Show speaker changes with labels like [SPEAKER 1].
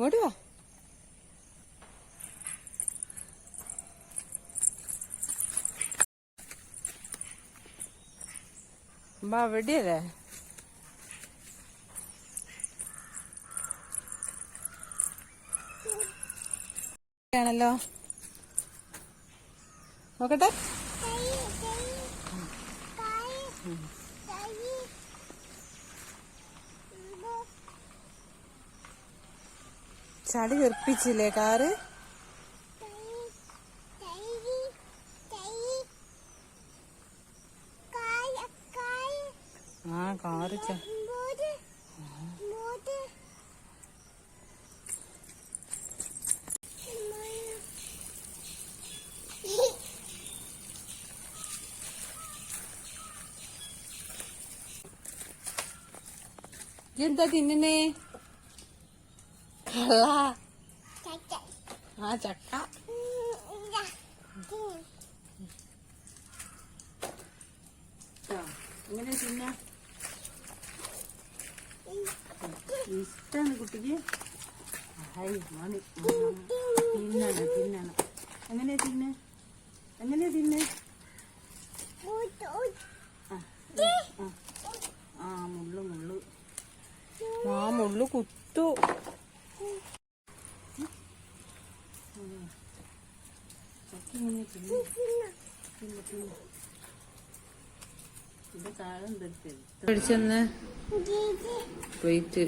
[SPEAKER 1] ഇങ്ങോട്ട് വാ. അമ്മ അവിടെയല്ലേ? ആണല്ലോ നോക്കട്ടെ. ചളി വെറുപ്പിച്ചില്ലേ കാറ്? ആ കാറ് എന്താ തിന്നണേ കള്ള ആ ചക്ക എങ്ങനെ തിന്ന ഇഷ്ടാണ് കുട്ടിക്ക്? ഹായ് മണി തിന്നണം തിന്നണം. എങ്ങനെ തിന്ന എങ്ങനെ തിന്ന ആ മുള്ളു മുള്ളു. ആ മുള്ളു കുത്തു ചക്ക ഇങ്ങനെ തിന്നു തിന്നു തിന്നു ഇത് താഴെ പഠിച്ചെന്ന് വെയിറ്റ്